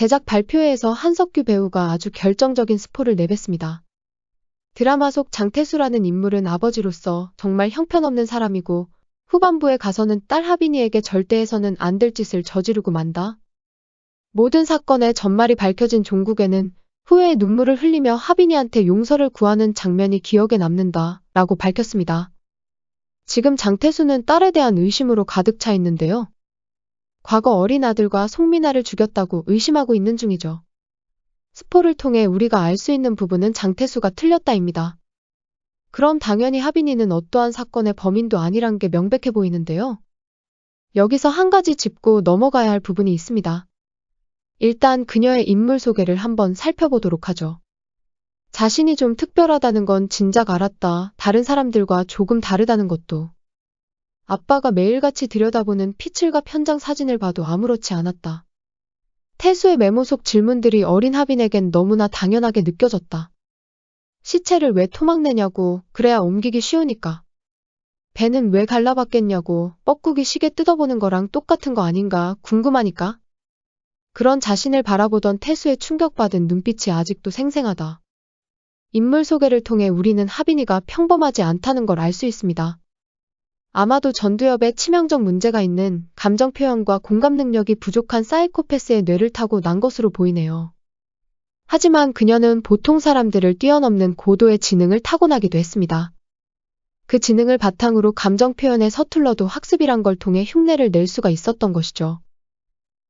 제작 발표회에서 한석규 배우가 아주 결정적인 스포를 내뱉습니다. 드라마 속 장태수라는 인물은 아버지로서 정말 형편없는 사람이고 후반부에 가서는 딸 하빈이에게 절대 해서는 안 될 짓을 저지르고 만다. 모든 사건의 전말이 밝혀진 종국에는 후회의 눈물을 흘리며 하빈이한테 용서를 구하는 장면이 기억에 남는다 라고 밝혔습니다. 지금 장태수는 딸에 대한 의심으로 가득 차 있는데요. 과거 어린 아들과 송민아를 죽였다고 의심하고 있는 중이죠. 스포를 통해 우리가 알 수 있는 부분은 장태수가 틀렸다입니다. 그럼 당연히 하빈이는 어떠한 사건의 범인도 아니란 게 명백해 보이는데요. 여기서 한 가지 짚고 넘어가야 할 부분이 있습니다. 일단 그녀의 인물 소개를 한번 살펴보도록 하죠. 자신이 좀 특별하다는 건 진작 알았다. 다른 사람들과 조금 다르다는 것도. 아빠가 매일같이 들여다보는 피칠과 편장 사진을 봐도 아무렇지 않았다. 태수의 메모 속 질문들이 어린 하빈에겐 너무나 당연하게 느껴졌다. 시체를 왜 토막내냐고, 그래야 옮기기 쉬우니까. 배는 왜 갈라봤겠냐고, 뻐꾸기 시계 뜯어보는 거랑 똑같은 거 아닌가 궁금하니까. 그런 자신을 바라보던 태수의 충격받은 눈빛이 아직도 생생하다. 인물 소개를 통해 우리는 하빈이가 평범하지 않다는 걸 알 수 있습니다. 아마도 전두엽에 치명적 문제가 있는 감정 표현과 공감 능력이 부족한 사이코패스의 뇌를 타고 난 것으로 보이네요. 하지만 그녀는 보통 사람들을 뛰어넘는 고도의 지능을 타고나기도 했습니다. 그 지능을 바탕으로 감정 표현에 서툴러도 학습이란 걸 통해 흉내를 낼 수가 있었던 것이죠.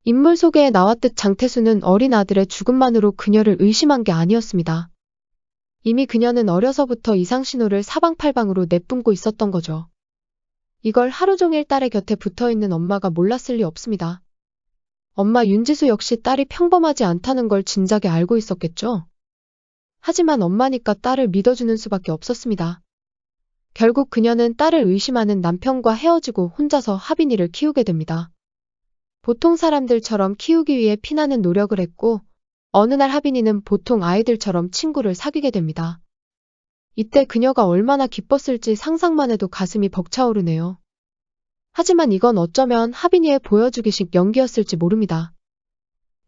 인물 소개에 나왔듯 장태수는 어린 아들의 죽음만으로 그녀를 의심한 게 아니었습니다. 이미 그녀는 어려서부터 이상 신호를 사방팔방으로 내뿜고 있었던 거죠. 이걸 하루 종일 딸의 곁에 붙어 있는 엄마가 몰랐을 리 없습니다. 엄마 윤지수 역시 딸이 평범하지 않다는 걸 진작에 알고 있었겠죠? 하지만 엄마니까 딸을 믿어주는 수밖에 없었습니다. 결국 그녀는 딸을 의심하는 남편과 헤어지고 혼자서 하빈이를 키우게 됩니다. 보통 사람들처럼 키우기 위해 피나는 노력을 했고, 어느 날 하빈이는 보통 아이들처럼 친구를 사귀게 됩니다. 이때 그녀가 얼마나 기뻤을지 상상만 해도 가슴이 벅차오르네요. 하지만 이건 어쩌면 하빈이의 보여주기식 연기였을지 모릅니다.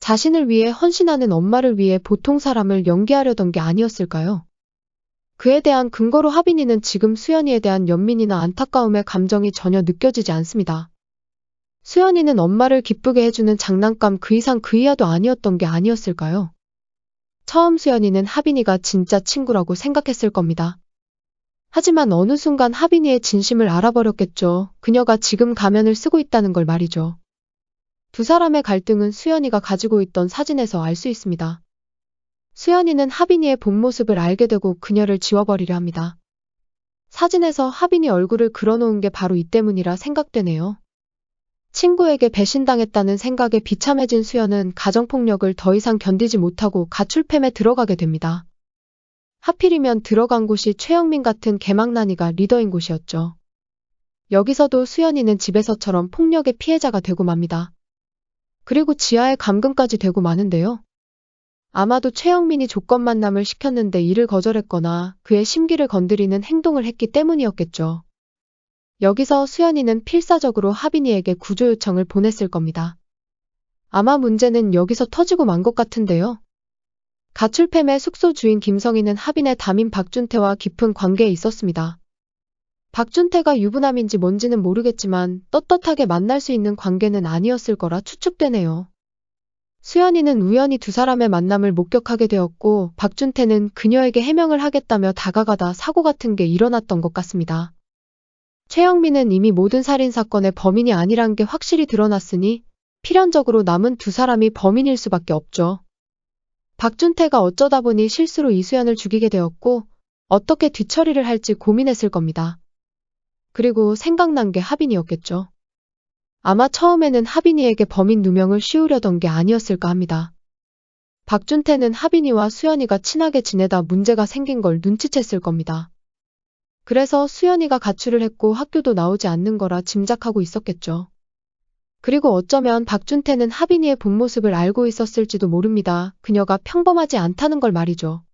자신을 위해 헌신하는 엄마를 위해 보통 사람을 연기하려던 게 아니었을까요? 그에 대한 근거로 하빈이는 지금 수연이에 대한 연민이나 안타까움의 감정이 전혀 느껴지지 않습니다. 수연이는 엄마를 기쁘게 해주는 장난감 그 이상 그 이하도 아니었던 게 아니었을까요? 처음 수연이는 하빈이가 진짜 친구라고 생각했을 겁니다. 하지만 어느 순간 하빈이의 진심을 알아버렸겠죠. 그녀가 지금 가면을 쓰고 있다는 걸 말이죠. 두 사람의 갈등은 수연이가 가지고 있던 사진에서 알 수 있습니다. 수연이는 하빈이의 본 모습을 알게 되고 그녀를 지워버리려 합니다. 사진에서 하빈이 얼굴을 그려놓은 게 바로 이 때문이라 생각되네요. 친구에게 배신당했다는 생각에 비참해진 수연은 가정폭력을 더 이상 견디지 못하고 가출팸에 들어가게 됩니다. 하필이면 들어간 곳이 최영민 같은 개망난이가 리더인 곳이었죠. 여기서도 수연이는 집에서처럼 폭력의 피해자가 되고 맙니다. 그리고 지하에 감금까지 되고 마는데요. 아마도 최영민이 조건 만남을 시켰는데 이를 거절했거나 그의 심기를 건드리는 행동을 했기 때문이었겠죠. 여기서 수연이는 필사적으로 하빈이에게 구조 요청을 보냈을 겁니다. 아마 문제는 여기서 터지고 만 것 같은데요. 가출팸의 숙소 주인 김성희는 하빈의 담임 박준태와 깊은 관계에 있었습니다. 박준태가 유부남인지 뭔지는 모르겠지만 떳떳하게 만날 수 있는 관계는 아니었을 거라 추측되네요. 수연이는 우연히 두 사람의 만남을 목격하게 되었고 박준태는 그녀에게 해명을 하겠다며 다가가다 사고 같은 게 일어났던 것 같습니다. 최영민은 이미 모든 살인사건의 범인이 아니란 게 확실히 드러났으니 필연적으로 남은 두 사람이 범인일 수밖에 없죠. 박준태가 어쩌다 보니 실수로 이수연을 죽이게 되었고 어떻게 뒤처리를 할지 고민했을 겁니다. 그리고 생각난 게 하빈이었겠죠. 아마 처음에는 하빈이에게 범인 누명을 씌우려던 게 아니었을까 합니다. 박준태는 하빈이와 수연이가 친하게 지내다 문제가 생긴 걸 눈치챘을 겁니다. 그래서 수연이가 가출을 했고 학교도 나오지 않는 거라 짐작하고 있었겠죠. 그리고 어쩌면 박준태는 하빈이의 본 모습을 알고 있었을지도 모릅니다. 그녀가 평범하지 않다는 걸 말이죠.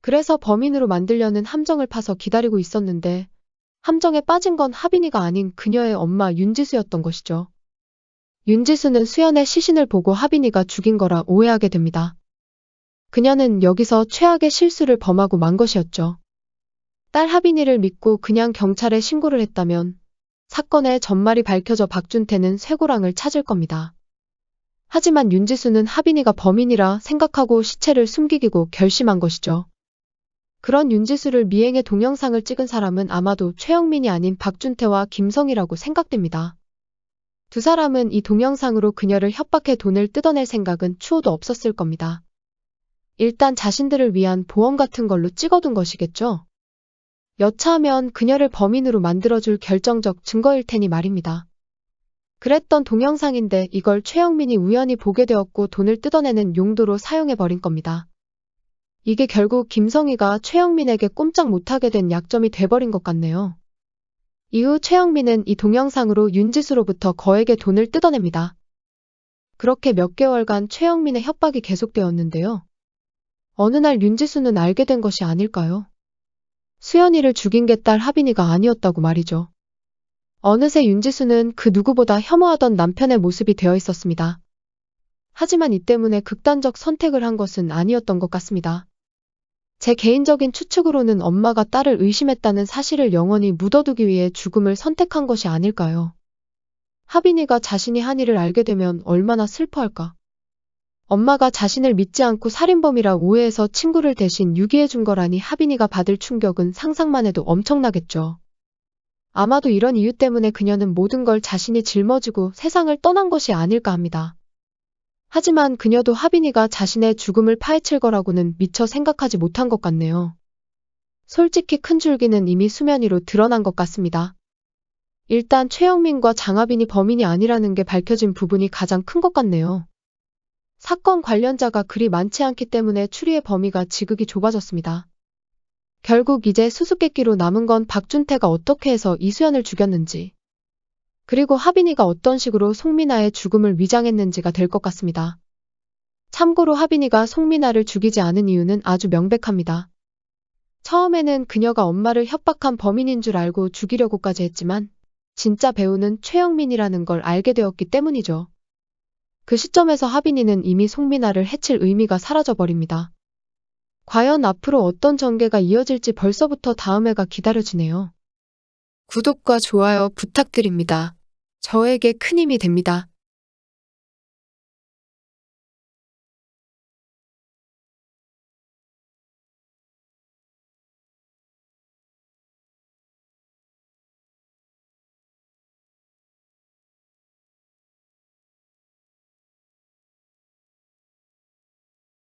그래서 범인으로 만들려는 함정을 파서 기다리고 있었는데 함정에 빠진 건 하빈이가 아닌 그녀의 엄마 윤지수였던 것이죠. 윤지수는 수연의 시신을 보고 하빈이가 죽인 거라 오해하게 됩니다. 그녀는 여기서 최악의 실수를 범하고 만 것이었죠. 딸 하빈이를 믿고 그냥 경찰에 신고를 했다면 사건의 전말이 밝혀져 박준태는 쇠고랑을 찾을 겁니다. 하지만 윤지수는 하빈이가 범인이라 생각하고 시체를 숨기기고 결심한 것이죠. 그런 윤지수를 미행의 동영상을 찍은 사람은 아마도 최영민이 아닌 박준태와 김성이라고 생각됩니다. 두 사람은 이 동영상으로 그녀를 협박해 돈을 뜯어낼 생각은 추호도 없었을 겁니다. 일단 자신들을 위한 보험 같은 걸로 찍어둔 것이겠죠? 여차하면 그녀를 범인으로 만들어줄 결정적 증거일 테니 말입니다. 그랬던 동영상인데 이걸 최영민이 우연히 보게 되었고 돈을 뜯어내는 용도로 사용해버린 겁니다. 이게 결국 김성희가 최영민에게 꼼짝 못하게 된 약점이 돼버린 것 같네요. 이후 최영민은 이 동영상으로 윤지수로부터 거액의 돈을 뜯어냅니다. 그렇게 몇 개월간 최영민의 협박이 계속되었는데요. 어느 날 윤지수는 알게 된 것이 아닐까요? 수연이를 죽인 게 딸 하빈이가 아니었다고 말이죠. 어느새 윤지수는 그 누구보다 혐오하던 남편의 모습이 되어 있었습니다. 하지만 이 때문에 극단적 선택을 한 것은 아니었던 것 같습니다. 제 개인적인 추측으로는 엄마가 딸을 의심했다는 사실을 영원히 묻어두기 위해 죽음을 선택한 것이 아닐까요? 하빈이가 자신이 한 일을 알게 되면 얼마나 슬퍼할까? 엄마가 자신을 믿지 않고 살인범이라 오해해서 친구를 대신 유기해 준 거라니 하빈이가 받을 충격은 상상만 해도 엄청나겠죠. 아마도 이런 이유 때문에 그녀는 모든 걸 자신이 짊어지고 세상을 떠난 것이 아닐까 합니다. 하지만 그녀도 하빈이가 자신의 죽음을 파헤칠 거라고는 미처 생각하지 못한 것 같네요. 솔직히 큰 줄기는 이미 수면 위로 드러난 것 같습니다. 일단 최영민과 장하빈이 범인이 아니라는 게 밝혀진 부분이 가장 큰 것 같네요. 사건 관련자가 그리 많지 않기 때문에 추리의 범위가 지극히 좁아졌습니다. 결국 이제 수수께끼로 남은 건 박준태가 어떻게 해서 이수연을 죽였는지, 그리고 하빈이가 어떤 식으로 송민아의 죽음을 위장했는지가 될 것 같습니다. 참고로 하빈이가 송민아를 죽이지 않은 이유는 아주 명백합니다. 처음에는 그녀가 엄마를 협박한 범인인 줄 알고 죽이려고까지 했지만, 진짜 배우는 최영민이라는 걸 알게 되었기 때문이죠. 그 시점에서 하빈이는 이미 송민아를 해칠 의미가 사라져버립니다. 과연 앞으로 어떤 전개가 이어질지 벌써부터 다음 회가 기다려지네요. 구독과 좋아요 부탁드립니다. 저에게 큰 힘이 됩니다.